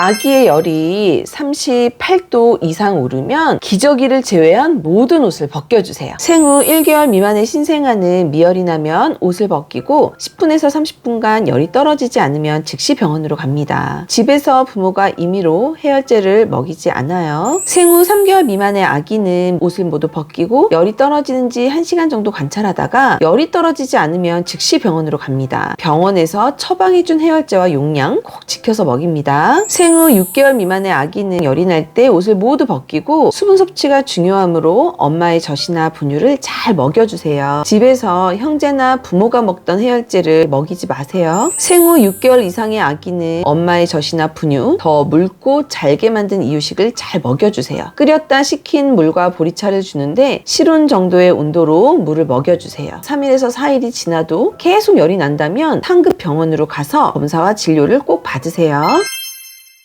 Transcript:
아기의 열이 38도 이상 오르면 기저귀를 제외한 모든 옷을 벗겨주세요. 생후 1개월 미만의 신생아는 미열이 나면 옷을 벗기고 10분에서 30분간 열이 떨어지지 않으면 즉시 병원으로 갑니다. 집에서 부모가 임의로 해열제를 먹이지 않아요. 생후 3개월 미만의 아기는 옷을 모두 벗기고 열이 떨어지는지 1시간 정도 관찰하다가 열이 떨어지지 않으면 즉시 병원으로 갑니다. 병원에서 처방해준 해열제와 용량 꼭 지켜서 먹입니다. 생후 6개월 미만의 아기는 열이 날 때 옷을 모두 벗기고 수분 섭취가 중요하므로 엄마의 젖이나 분유를 잘 먹여주세요. 집에서 형제나 부모가 먹던 해열제를 먹이지 마세요. 생후 6개월 이상의 아기는 엄마의 젖이나 분유, 더 묽고 잘게 만든 이유식을 잘 먹여주세요. 끓였다 식힌 물과 보리차를 주는데 실온 정도의 온도로 물을 먹여주세요. 3일에서 4일이 지나도 계속 열이 난다면 상급 병원으로 가서 검사와 진료를 꼭 받으세요.